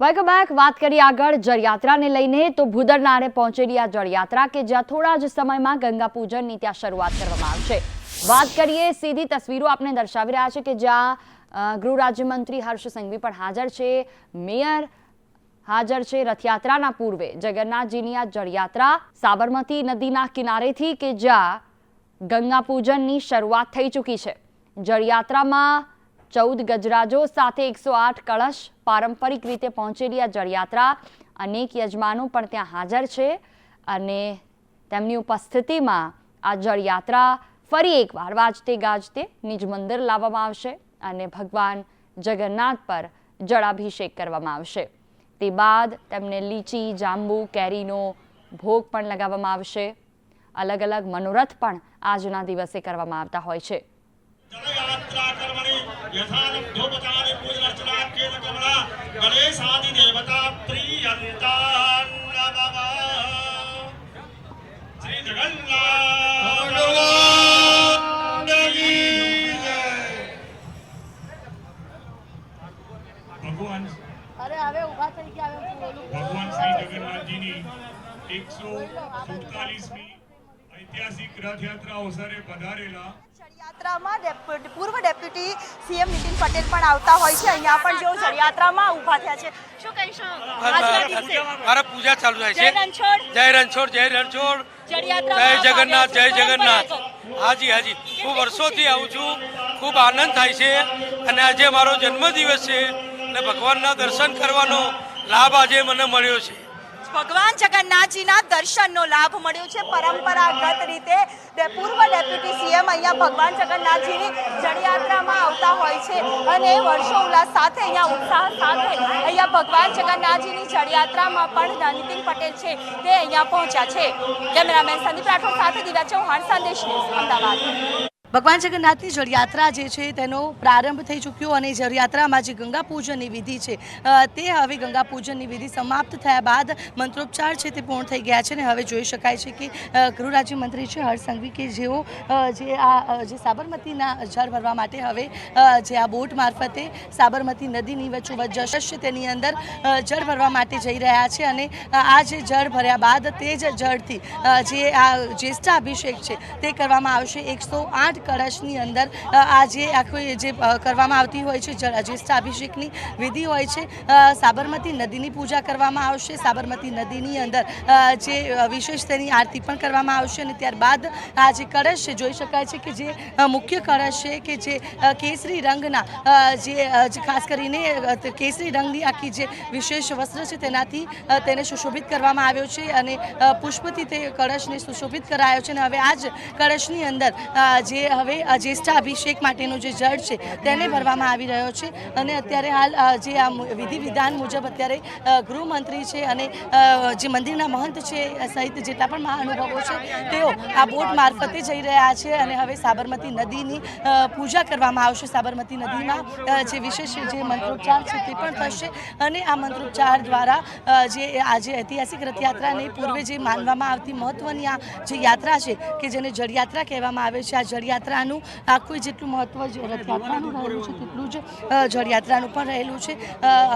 Welcome back વાત કરીએ આગળ જળયાત્રાને લઈને, તો ભૂદરનારે પહોંચેલી આ જળયાત્રા કે જ્યાં થોડા જ સમયમાં ગંગા પૂજનની ત્યાં શરૂઆત કરવામાં આવશે. વાત કરીએ, સીધી તસવીરો આપણે દર્શાવી રહ્યા છે કે જ્યાં ગૃહ રાજ્યમંત્રી હર્ષ સંઘવી પણ હાજર છે. મેયર હાજર છે રથયાત્રાના પૂર્વે. જગન્નાથજીની આ જળયાત્રા સાબરમતી નદીના કિનારેથી કે જ્યાં ગંગા પૂજનની શરૂઆત થઈ ચૂકી છે. જળયાત્રામાં ચૌદ ગજરાજો સાથે એકસો આઠ કળશ પારંપરિક રીતે પહોંચેલી આ જળયાત્રા અનેક યજમાનો પણ ત્યાં હાજર છે અને તેમની ઉપસ્થિતિમાં આ જળયાત્રા ફરી એકવાર વાજતે ગાજતે નિજ મંદિર લાવવામાં આવશે અને ભગવાન જગન્નાથ પર જળાભિષેક કરવામાં આવશે. તે બાદ તેમને લીચી, જાંબુ, કેરીનો ભોગ પણ લગાવવામાં આવશે. અલગ અલગ મનોરથ પણ આજના દિવસે કરવામાં આવતા હોય છે. યાત્રાકર્મણે યથારબ્ધોપચારે પૂજનાર્ચનાખ્યેન કમળા ગણેશાદિ દેવતા પ્રિયંતા શ્રી જગન્નાથ ભગવાન અરે હવે ઊભા થઈ ભગવાન શ્રી જગન્નાથજીની એકસો સુડતાલીસમી ઐતિહાસિક રથયાત્રા અવસરે પધારેલા ડેપ્યુ- પૂર્વ ડેપ્યુટી સીએમ નીતિન પટેલ પણ આવતા હોય છે. અહીંયા પણ જેઓ જળયાત્રામાં ઊભા થયા છે. શું કહીશું? મારા પૂજા ચાલુ થાય છે. જય રણછોડ. જય રણછોડ જય જગન્નાથ જય જગન્નાથ. હાજી હાજી. હું વર્ષોથી આવું છું. ખૂબ આનંદ થાય છે. અને આજે મારો જન્મદિવસ છે. એટલે ભગવાનના દર્શન કરવાનો લાભ આજે મને મળ્યો છે. ભગવાન જગન્નાથજીના દર્શનનો લાભ મળ્યો છે. પરંપરાગત રીતે પૂર્વ ડેપ્યુટી સીએમ અહીંયા ભગવાન જગન્નાથજીની જળયાત્રામાં આવતા હોય છે અને વર્ષો ઉલ્લાસ સાથે અહીંયા ઉત્સાહ સાથે અહીંયા ભગવાન જગન્નાથજીની જળયાત્રામાં પણ નીતિન પટેલ છે તે અહીંયા પહોંચ્યા છે. કેમેરામેન સંદીપ રાઠોડ સાથે દિવ્યા ચૌહાણ સંદેશ ન્યૂઝ, અમદાવાદ. ભગવાન જગન્નાથની જળયાત્રા જે છે તેનો પ્રારંભ થઈ ચૂક્યો અને જળયાત્રામાં જે ગંગા પૂજનની વિધિ છે તે હવે ગંગા પૂજનની વિધિ સમાપ્ત થયા બાદ મંત્રોપચાર છે તે પૂર્ણ થઈ ગયા છે અને હવે જોઈ શકાય છે કે ગૃહ રાજ્યમંત્રી છે હર્ષ સંઘવી કે જેઓ જે આ જે સાબરમતીના જળ ભરવા માટે હવે જે આ બોટ મારફતે સાબરમતી નદીની વચ્ચોવચ્ચ જશે તેની અંદર જળ ભરવા માટે જઈ રહ્યા છે અને આ જે જળ ભર્યા બાદ તે જ જળથી જે આ જ્યેષ્ઠાભિષેક છે તે કરવામાં આવશે. એકસો આઠ કળશની અંદર આ જે આખી જે કરવામાં આવતી હોય છે જ્યેષ્ઠાભિષેકની વિધિ હોય છે સાબરમતી નદીની પૂજા કરવામાં આવશે સાબરમતી નદીની અંદર જે વિશેષ તેની આરતી પણ કરવામાં આવશે અને ત્યારબાદ આ જે કળશ છે જોઈ શકાય છે કે જે મુખ્ય કળશ છે કે જે કેસરી રંગના જે ખાસ કરીને કેસરી રંગની આખી જે વિશેષ વસ્ત્ર છે તેનાથી તેને સુશોભિત કરવામાં આવ્યો છે અને પુષ્પથી તે કળશને સુશોભિત કરાયો છે અને હવે આ જ કળશની અંદર અ, હવે અ, જ્યેષ્ઠા અભિષેક માટેનો જે જળ છે તેને ભરવામાં આવી રહ્યો છે. અને અત્યારે હાલ જે આ વિધિ વિધાન મુજબ અત્યારે ગૃહમંત્રી છે અને જે મંદિરના મહંત છે સહિત જેટલા પણ મહાનુભાવો છે તેઓ આ બોટ મારફતે જઈ રહ્યા છે અને હવે સાબરમતી નદીની પૂજા કરવામાં આવશે. સાબરમતી નદીમાં જે વિશેષ જે મંત્રોચ્ચાર છે તે પણ થશે અને આ મંત્રોચ્ચાર દ્વારા જે આજે ઐતિહાસિક રથયાત્રાને પૂર્વે જે માનવામાં આવતી મહત્વની આ જે યાત્રા છે કે જેને જળયાત્રા કહેવામાં આવે છે આ જળયાત્રાનું આખું જેટલું મહત્વ જ રથયાત્રાનું રહેલું છે તેટલું જ જળયાત્રાનું પણ રહેલું છે.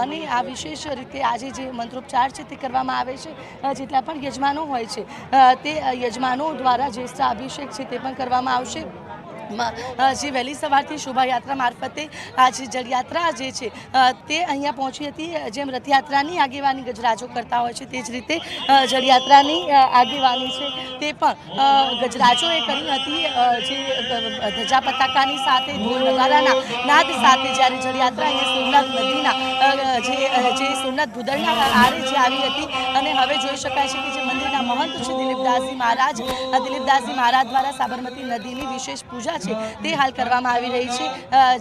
અને આ વિશેષ રીતે આજે જે મંત્રોપચાર છે તે કરવામાં આવે છે જેટલા પણ યજમાનો હોય છે તે યજમાનો દ્વારા જે અભિષેક છે તે પણ કરવામાં આવશે. જે વહેલી સવારથી શોભાયાત્રા મારફતે આ જે જળયાત્રા જે છે તે અહીંયા પહોંચી હતી. જેમ રથયાત્રાની આગેવાની ગજરાજો કરતા હોય છે, તે જ રીતે જળયાત્રાની આગેવાની છે, તે પણ ગજરાજો ગજરાજોએ કરી હતી. જે ધજા પતાકાની સાથે ઢોલ નગારાના નાદ સાથે જ્યારે જળયાત્રા અહીંયા સોમનાથ નદીના જે સોમનાથ ભૂદળના આરે જે આવી હતી. અને હવે જોઈ શકાય છે કે જે મંદિરના મહંત છે દિલીપદાસજી મહારાજ. આ દિલીપદાસજી મહારાજ દ્વારા સાબરમતી નદીની વિશેષ પૂજા છે તે હાલ કરવામાં આવી રહી છે.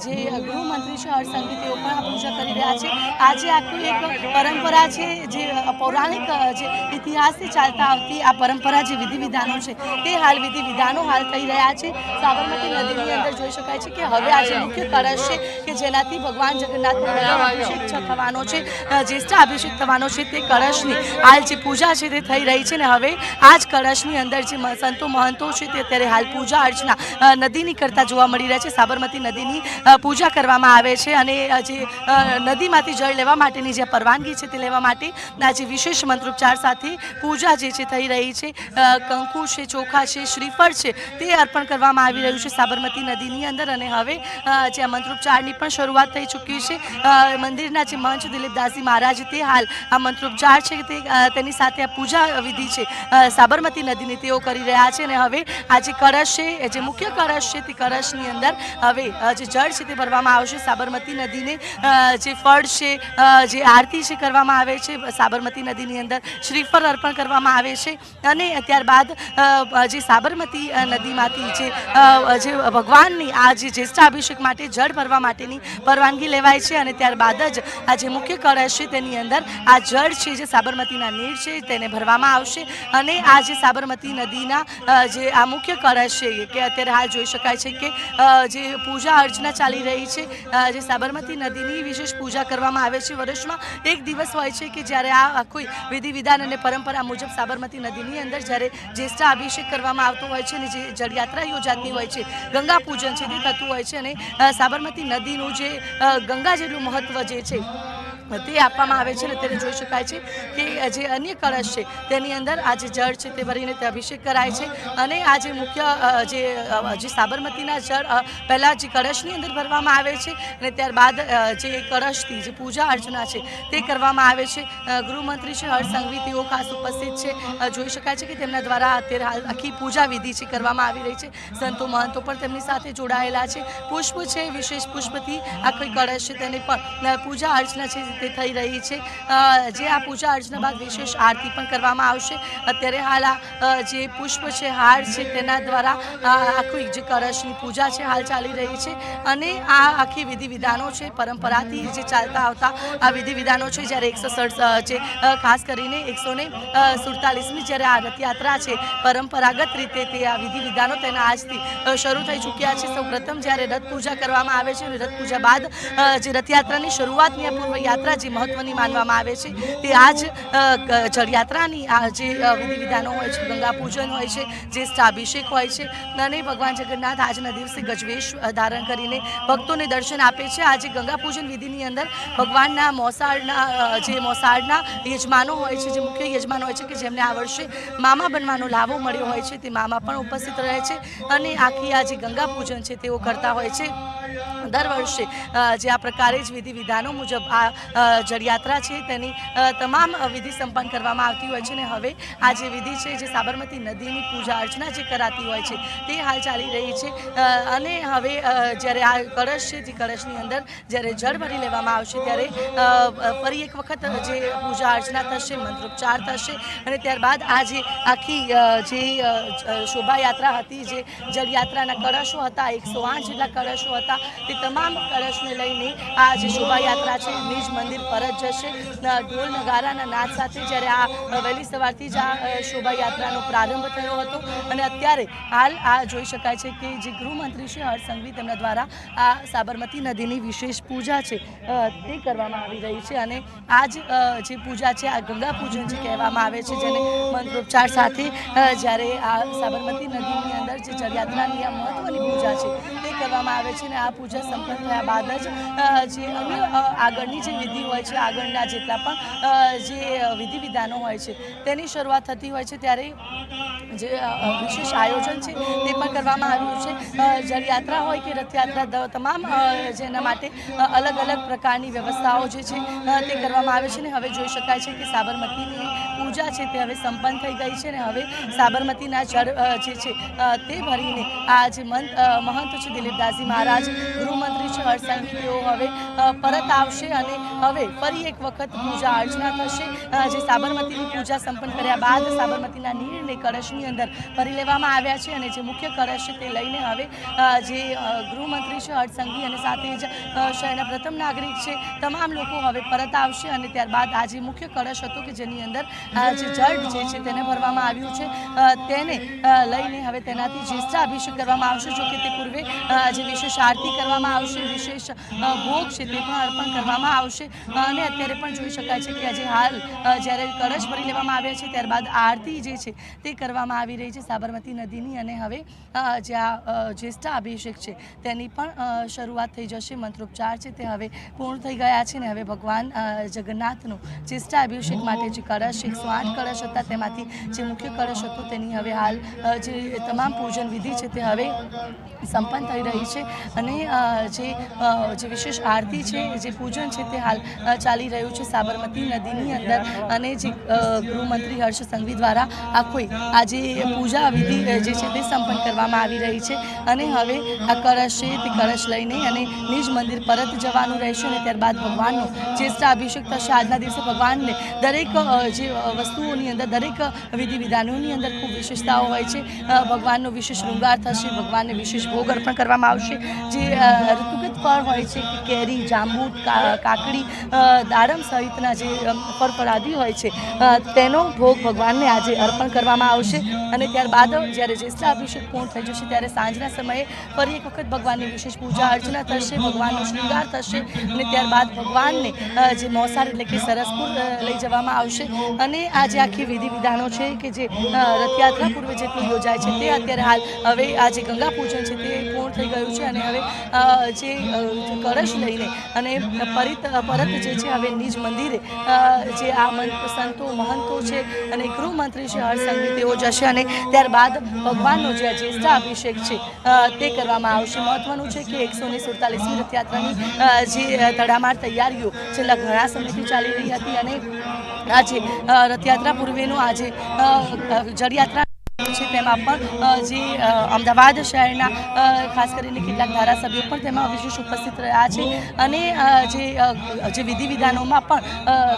જે ગૃહમંત્રી છે, હર્ષ તેઓ પણ આ પૂજા કરી રહ્યા છે. આજે આખું એક પરંપરા છે, જે પૌરાણિક જે ઇતિહાસથી ચાલતા આવતી આ પરંપરા જે વિધિ વિધાનો છે, તે હાલ વિધિ વિધાનો હાલ થઈ રહ્યા છે. સાબરમતી નદીની અંદર જોઈ શકાય છે કે હવે આજે મુખ્ય કળશ છે કે જેનાથી ભગવાન જગન્નાથનો અભિષેક થવાનો છે જ્યેષ્ઠ અભિષેક થવાનો છે તે કળશની. હાલ જે પૂજા છે તે થઈ રહી છે ને હવે આ જ કળશની અંદર જે સંતો મહંતો છે તે અત્યારે હાલ પૂજા અર્ચના નદીની કરતા જોવા મળી રહ્યા છે. સાબરમતી નદીની પૂજા કરવામાં આવે છે અને જે નદીમાંથી જળ લેવા માટેની જે પરવાનગી છે તે લેવા માટે આજે વિશેષ મંત્રોપચાર સાથે પૂજા જે છે થઈ રહી છે. કંકુ છે, ચોખા છે, શ્રીફળ છે તે અર્પણ કરવામાં આવી રહ્યું છે સાબરમતી નદીની અંદર અને હવે જે આ મંત્રોપચારની પણ શરૂઆત થઈ ચૂકી છે. મંદિરના જે મંચ દિલીપદાસજી મહારાજ તે હાલ આ મંત્રોપચાર છે તે તેની સાથે આ પૂજા વિધિ છે સાબરમતી નદીની તેઓ કરી રહ્યા છે અને હવે આ જે કળશ છે જે મુખ્ય કળશ છે, તે કળશની અંદર હવે જે જળ છે તે ભરવામાં આવશે. સાબરમતી નદીને જે ફળ છે જે આરતી છે કરવામાં આવે છે, સાબરમતી નદીની અંદર શ્રીફળ અર્પણ કરવામાં આવે છે અને ત્યારબાદ જે સાબરમતી નદીમાંથી જે જે ભગવાનની આ જે જ્યેષ્ઠાભિષેક માટે જળ ભરવા માટેની પરવાનગી લેવાય છે અને ત્યારબાદ જ આ જે મુખ્ય કળશ છે તેની અંદર આ જળ છે, જે સાબરમતીના નીર છે, તેને ભરવામાં આવશે. અને આ જે સાબરમતી નદીના જે આ મુખ્ય કળશ છે કે અત્યારે હાલ જોઈ શકાય છે કે જે પૂજા અર્ચના ચાલી રહી છે જે સાબરમતી નદીની વિશેષ પૂજા કરવામાં આવે છે. વર્ષમાં એક દિવસ હોય છે કે જ્યારે આ કોઈ વિધિ વિધાન અને પરંપરા મુજબ સાબરમતી નદીની અંદર જ્યારે જ્યેષ્ઠા અભિષેક કરવામાં આવતો હોય છે અને જે જળયાત્રા યોજાતી હોય છે, ગંગા પૂજન છે તે થતું હોય છે અને સાબરમતી નદીનું જે ગંગા જેટલું મહત્વ જે છે તે આપવામાં આવે છે અને તેને જોઈ શકાય છે કે જે અન્ય કળશ છે, તેની અંદર આ જે જળ છે તે ભરીને તે અભિષેક કરાય છે. અને આ જે મુખ્ય જે જે સાબરમતીના જળ પહેલાં જે કળશની અંદર ભરવામાં આવે છે અને ત્યારબાદ જે કળશથી જે પૂજા અર્ચના છે તે કરવામાં આવે છે. ગૃહમંત્રી છે હર્ષ તેઓ ખાસ ઉપસ્થિત છે. જોઈ શકાય છે કે તેમના દ્વારા અત્યારે હાલ આખી પૂજા વિધિ છે કરવામાં આવી રહી છે. સંતો મહંતો પણ તેમની સાથે જોડાયેલા છે. પુષ્પ છે, વિશેષ પુષ્પથી આ કોઈ કળશ છે તેને પણ પૂજા અર્ચના છે તે થઈ રહી છે. જે આ પૂજા અર્ચના બાદ વિશેષ આરતી પણ કરવામાં આવશે. અત્યારે હાલ આ જે પુષ્પ છે, હાર છે, તેના દ્વારા આખી જે કળશની પૂજા છે, હાલ ચાલી રહી છે. અને આ આખી વિધિ વિધાનો છે, પરંપરાથી જે ચાલતા આવતા આ વિધિ વિધાનો છે, જ્યારે એકસો સડસ જે ખાસ કરીને એકસો ને સુડતાલીસમી જ્યારે આ રથયાત્રા છે, પરંપરાગત રીતે તે આ વિધિ વિધાનો તેના આજથી શરૂ થઈ ચૂક્યા છે. સૌ પ્રથમ જ્યારે રથ પૂજા કરવામાં આવે છે રથ પૂજા બાદ જે રથયાત્રાની શરૂઆતની આ પૂર્વ યાત્રા જે મહત્વની માનવામાં આવે છે તે આજ અ, જળયાત્રાની આ જે વિધિ વિધાનો હોય છે ગંગા પૂજન હોય છે જ્યેષ્ઠાભિષેક હોય છે અને ભગવાન જગન્નાથ આજના દિવસે ગજવેશ ધારણ કરીને ભક્તોને દર્શન આપે છે. આજે ગંગા પૂજન વિધિની અંદર ભગવાનના મોસાળના જે મોસાળના યજમાનો હોય છે જે મુખ્ય યજમાન હોય છે કે જેમને આ વર્ષે મામા બનવાનો લાભો મળ્યો હોય છે તે મામા પણ ઉપસ્થિત રહે છે અને આખી આ જે ગંગા પૂજન છે તેઓ કરતા હોય છે. દર વર્ષે જે આ પ્રકારે જ વિધિ વિધાનો મુજબ આ જળયાત્રા છે તેની તમામ વિધિ સંપન્ન કરવામાં આવતી હોય છે અને હવે આ જે વિધિ છે, જે સાબરમતી નદીની પૂજા અર્ચના જે કરાતી હોય છે, તે હાલ ચાલી રહી છે. અને હવે જ્યારે આ કળશ છે, જે કળશની અંદર જ્યારે જળ ભરી લેવામાં આવશે ત્યારે ફરી એક વખત જે પૂજા અર્ચના થશે મંત્રોપચાર થશે અને ત્યારબાદ આ જે આખી જે, શોભાયાત્રા હતી, જે જળયાત્રાના કળશો હતા, એકસો આઠ જેટલા કળશો હતા તે તમામ કળશને લઈને આ જે શોભાયાત્રા છે. નિજ મંદિર પરત જશે. ઢોલ નગારાના નાદ સાથે જ્યારે આ વહેલી સવારથી જ આ શોભાયાત્રાનો પ્રારંભ થયો હતો. અને અત્યારે હાલ આ જોઈ શકાય છે કે જે ગૃહમંત્રી છે, હર્ષ સંઘવી, તેમના દ્વારા આ સાબરમતી નદીની વિશેષ પૂજા છે તે કરવામાં આવી રહી છે. અને આ જે પૂજા છે, આ ગંગા પૂજન જે કહેવામાં આવે છે, જેને મંત્રોપચાર સાથે જ્યારે આ સાબરમતી નદીની અંદર જે જળયાત્રાની આ મહત્વની પૂજા છે કરવામાં આવે છે અને આ પૂજા સંપન્ન થયા બાદ જ જે અન્ય આગળની જે વિધિ હોય છે, આગળના જેટલા પણ જે વિધિ વિધાનો હોય છે, તેની શરૂઆત થતી હોય છે ત્યારે જે વિશેષ આયોજન છે તે પણ કરવામાં આવ્યું છે. જળયાત્રા હોય કે રથયાત્રા તમામ જેના માટે અલગ અલગ પ્રકારની વ્યવસ્થાઓ જે છે તે કરવામાં આવે છે ને હવે જોઈ શકાય છે કે સાબરમતીની પૂજા છે તે હવે સંપન્ન થઈ ગઈ છે ને હવે સાબરમતીના જળ જે છે તે ભરીને આ જે મંત મહંત છે દિલીપદાસજી મહારાજ ગૃહમંત્રી છે હર્ષાંગી તેઓ હવે પરત આવશે અને હવે ફરી એક વખત પૂજા અર્ચના થશે. જે સાબરમતીની પૂજા સંપન્ન કર્યા બાદ સાબરમતીના નીરને કળશની અંદર ભરી લેવામાં આવ્યા છે અને જે મુખ્ય કળશ છે તે લઈને હવે જે ગૃહમંત્રી છે હર્ષસંઘી અને સાથે જ શહેરના પ્રથમ નાગરિક છે, તમામ લોકો હવે પરત આવશે અને ત્યારબાદ આ જે મુખ્ય કળશ હતો કે જેની અંદર જે જળ જે છે તેને ભરવામાં આવ્યું છે તેને લઈને હવે તેનાથી જ્યેષ્ઠા અભિષેક કરવામાં આવશે જો કે તે પૂર્વે જે વિશેષ આરતી કરવામાં આવશે, વિશેષ ભોગ છે પણ અર્પણ કરવામાં આવશે. અને અત્યારે પણ જોઈ શકાય છે કે આજે હાલ જ્યારે કળશ ભરી લેવામાં આવ્યા છે, ત્યારબાદ આરતી જે છે તે કરવામાં આવી રહી છે સાબરમતી નદીની. અને હવે જે આ અભિષેક છે તેની પણ શરૂઆત થઈ જશે મંત્રોપચાર છે તે હવે પૂર્ણ થઈ ગયા છે. ને હવે ભગવાન જગન્નાથનું જગન્નાથનો જ્યેષ્ઠ અભિષેક માટે જે કળશ એકસો આઠ કળશ હતા તેમાંથી જે મુખ્ય કળશ હતો તેની હવે હાલ જે તમામ પૂજન વિધિ છે તે હવે સંપન્ન થઈ રહી છે. અને જે જે વિશેષ આરતી છે, જે પૂજન છે તે હાલ ચાલી રહ્યું છે સાબરમતી નદીની અંદર. અને જે ગૃહમંત્રી હર્ષ સંઘવી દ્વારા આખોઈ આજે પૂજા વિધિ જે છે તે સંપન્ન કરવામાં આવી રહી છે. અને હવે આ કળશ છે તે કળશ લઈને અને નિજ મંદિર પરત જવાનું રહેશે અને ત્યારબાદ ભગવાનનો અભિષેક થશે. આજના દિવસે ભગવાનને દરેક જે વસ્તુઓની અંદર, દરેક વિધિ વિધાનોની અંદર ખૂબ વિશેષતાઓ હોય છે. ભગવાનનો વિશેષ શૃંગાર થશે, ભગવાનને વિશેષ ભોગ અર્પણ કરવામાં આવશે. જે ઋતુગત ફળ હોય છે, કે કેરી જાંબુ કાકડી દાડમ સહિતના જે ફળ હોય છે તેનો ભોગ ભગવાનને આજે અર્પણ કરવામાં આવશે અને ત્યારબાદ જ્યારે જ્યેષ્ઠ અભિષેક પૂર્ણ થઈ જશે ત્યારે સાંજના સમયે ફરી એક વખત ભગવાનની વિશેષ પૂજા અર્ચના થશે, ભગવાનનો શૃંગાર થશે અને ત્યારબાદ ભગવાનને જે મોસાર એટલે કે સરસપુર લઈ જવામાં આવશે. અને આ જે આખી વિધિ વિધાનો છે કે જે રથયાત્રા પૂર્વે જેટલું યોજાય છે તે અત્યારે હાલ હવે આ જે ગંગા પૂજન છે તે પૂર્ણ થઈ ગયું છે અને હવે જે કળશ લઈને અને પરિત, પરત જે છે હવે નિજ મંદિરે જે આ સંતો, મહંતો છે અને ગૃહમંત્રી છે હર્ષસંઘવી તેઓ જશે અને ત્યારબાદ ભગવાનનો જે આ અભિષેક છે તે કરવામાં આવશે. મહત્વનું છે કે એકસો ને સુડતાલીસમી રથયાત્રાની જે તડામાર તૈયારીઓ છેલ્લા ઘણા સમયથી ચાલી રહી હતી અને આજે રથયાત્રા પૂર્વેનું આજે જળયાત્રા છે તેમાં પણ જે અમદાવાદ શહેરના ખાસ કરીને કેટલાક ધારાસભ્યો પણ તેમાં વિશેષ ઉપસ્થિત રહ્યા છે અને જે વિધિ વિધાનોમાં પણ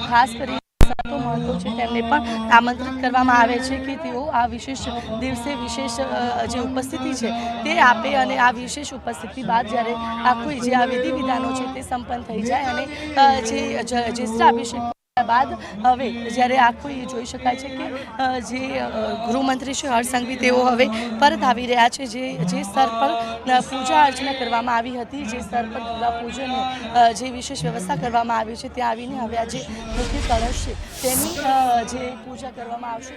ખાસ કરીને મહત્વ છે તેમને પણ આમંત્રિત કરવામાં આવે છે કે તેઓ આ વિશેષ દિવસે વિશેષ જે ઉપસ્થિતિ છે તે આપે અને આ વિશેષ ઉપસ્થિતિ બાદ જ્યારે આખું જે આ વિધિ વિધાનો છે તે સંપન્ન થઈ જાય અને જે, જ- જ્યેષ્ઠ અભિષેક બાદ હવે જ્યારે આખું એ જોઈ શકાય છે કે જે ગૃહમંત્રી છે હર્ષસંઘવી તેઓ હવે પરત આવી રહ્યા છે, જે જે સ્તર પર પૂજા અર્ચના કરવામાં આવી હતી, જે સ્તર પર દુર્ગા પૂજન જે વિશેષ વ્યવસ્થા કરવામાં આવી છે, ત્યાં આવીને હવે આ જે મુખ્ય કળશ છે. તેની જે પૂજા કરવામાં આવશે.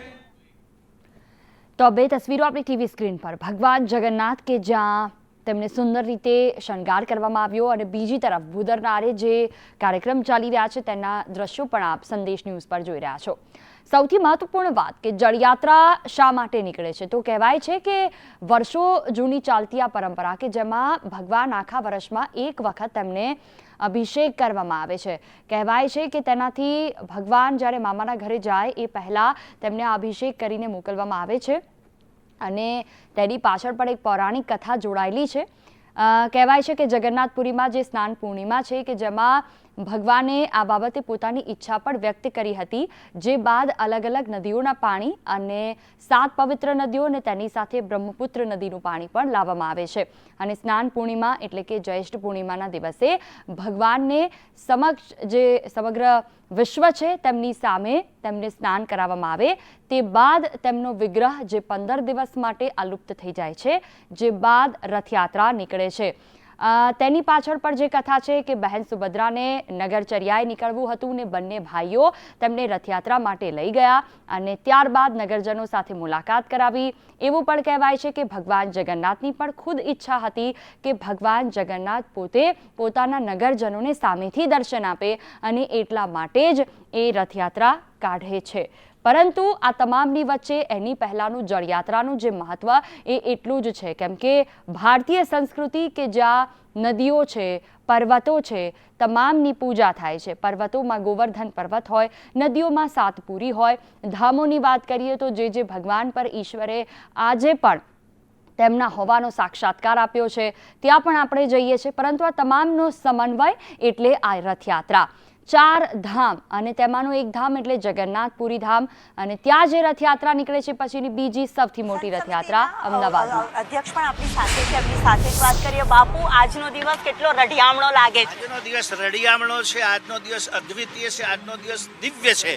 તો બે તસવીરો આપણી ટીવી સ્ક્રીન પર. ભગવાન જગન્નાથ કે જ્યાં તેમને સુંદર રીતે શણગાર કરવામાં આવ્યો અને બીજી તરફ ભૂદરનારે જે કાર્યક્રમ ચાલી રહ્યા છે તેના દ્રશ્યો પણ આપ સંદેશ ન્યૂઝ પર જોઈ રહ્યા છો. સૌથી મહત્વપૂર્ણ વાત કે જળયાત્રા શા માટે નીકળે છે? તો કહેવાય છે કે વર્ષો જૂની ચાલતી આ પરંપરા કે જેમાં ભગવાન આખા વર્ષમાં એક વખત તેમને અભિષેક કરવામાં આવે છે. કહેવાય છે કે તેનાથી ભગવાન જ્યારે મામાના ઘરે જાય એ પહેલાં તેમને અભિષેક કરીને મોકલવામાં આવે છે. અને તેની પાછળ પણ એક પૌરાણિક કથા જોડાયેલી છે. કહેવાય છે કે જગન્નાથપુરીમાં જે સ્નાન પૂર્ણિમા છે કે જેમાં ભગવાને આ બાબતે પોતાની ઈચ્છા પણ વ્યક્ત કરી હતી, જે બાદ અલગ અલગ નદીઓના પાણી અને સાત પવિત્ર નદીઓ અને તેની સાથે બ્રહ્મપુત્ર નદીનું પાણી પણ લાવવામાં આવે છે. અને સ્નાન પૂર્ણિમા એટલે કે જ્યેષ્ઠ પૂર્ણિમાના દિવસે ભગવાનને સમક્ષ જે સમગ્ર વિશ્વ છે તેમની સામે તેમને સ્નાન કરાવવામાં આવે, તે બાદ તેમનો વિગ્રહ જે પંદર દિવસ માટે અલુપ્ત થઈ જાય છે, જે બાદ રથયાત્રા નીકળે છે. તેની પાછળ પણ જે કથા છે કે બહેન સુભદ્રાને નગરચર્યાએ નીકળવું હતું ને બંને ભાઈઓ તેમને રથયાત્રા માટે લઈ ગયા અને ત્યારબાદ નગરજનો સાથે મુલાકાત કરાવી. એવું પણ કહેવાય છે કે ભગવાન જગન્નાથની પણ ખુદ ઈચ્છા હતી કે ભગવાન જગન્નાથ પોતે પોતાના નગરજનોને સામેથી દર્શન આપે અને એટલા માટે જ એ રથયાત્રા કાઢે છે. પરંતુ આ તમામની વચ્ચે એની પહેલાંનું જળયાત્રાનું જે મહત્વ એ એટલું જ છે. કેમ કે ભારતીય સંસ્કૃતિ કે જ્યાં નદીઓ છે, પર્વતો છે, તમામની પૂજા થાય છે. પર્વતોમાં ગોવર્ધન પર્વત હોય, નદીઓમાં સાતપુરી હોય, ધામોની વાત કરીએ તો જે જે ભગવાન પર ઈશ્વરે આજે પણ તેમના હોવાનો સાક્ષાત્કાર આપ્યો છે, ત્યાં પણ આપણે જઈએ છીએ. પરંતુ આ તમામનો સમન્વય એટલે આ રથયાત્રા. ચાર ધામ અને તેમાંનું એક ધામ એટલે જગન્નાથપુરી ધામ અને ત્યાં જે રથયાત્રા નીકળે છે પછીની બીજી સૌથી મોટી રથયાત્રા અમદાવાદ અધ્યક્ષ પણ આપણી સાથે છે એમની સાથે જ વાત કરીએ. બાપુ આજનો દિવસ કેટલો રઢિયામણો લાગે છે? આજનો દિવસ રડિયામણો છે આજનો દિવસ અદ્વિતીય છે આજનો દિવસ દિવ્ય છે.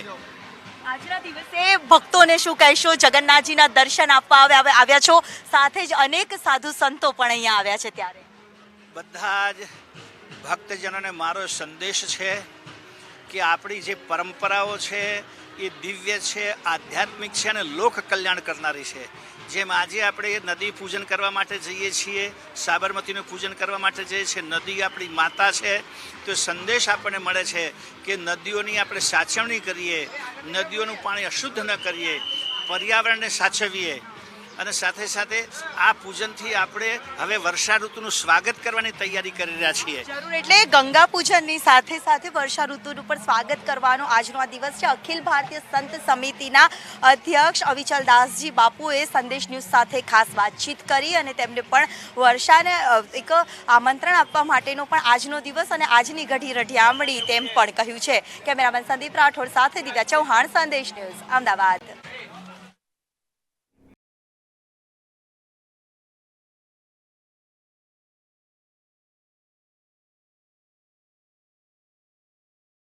આજના દિવસે ભક્તોને શું કહેશો? જગન્નાથજીના દર્શન આપવા આવ્યા આવે- આવ્યા છો? સાથે જ અનેક સાધુ સંતો પણ અહીંયા આવ્યા છે ત્યારે. બધા જ ભક્તજનોને મારો સંદેશ છે કે આપણી જે પરંપરાઓ છે, એ દિવ્ય છે, આધ્યાત્મિક છે અને લોક કલ્યાણ કરનારી છે. જેમ આજે આપણે નદી પૂજન કરવા માટે જઈએ છીએ, સાબરમતીનું પૂજન કરવા માટે જઈએ છીએ, નદી આપણી માતા છે, તો સંદેશ આપણને મળે છે કે નદીઓની આપણે સાચવણી કરીએ, નદીઓનું પાણી અશુદ્ધ ન કરીએ, પર્યાવરણને સાચવીએ અને સાથે સાથે આ પૂજનથી આપણે હવે વર્ષા ઋતુનું સ્વાગત કરવાની તૈયારી કરી રહ્યા છીએ. એટલે ગંગા પૂજનની સાથે સાથે વર્ષા ઋતુનું પણ સ્વાગત કરવાનો આજનો આ દિવસ છે. અખિલ ભારતીય સંત સમિતિના અધ્યક્ષ અવિચલ દાસજી બાપુએ સંદેશ ન્યૂઝ સાથે ખાસ વાતચીત કરી અને તેમને પણ વર્ષાને એક આમંત્રણ આપવા માટેનો પણ આજનો દિવસ અને આજની ઘડી રઢિયામણી તેમ પણ કહ્યું છે. કેમેરામેન સંદીપ રાઠોડ સાથે દિવ્યા ચૌહાણ, સંદેશ ન્યૂઝ, અમદાવાદ.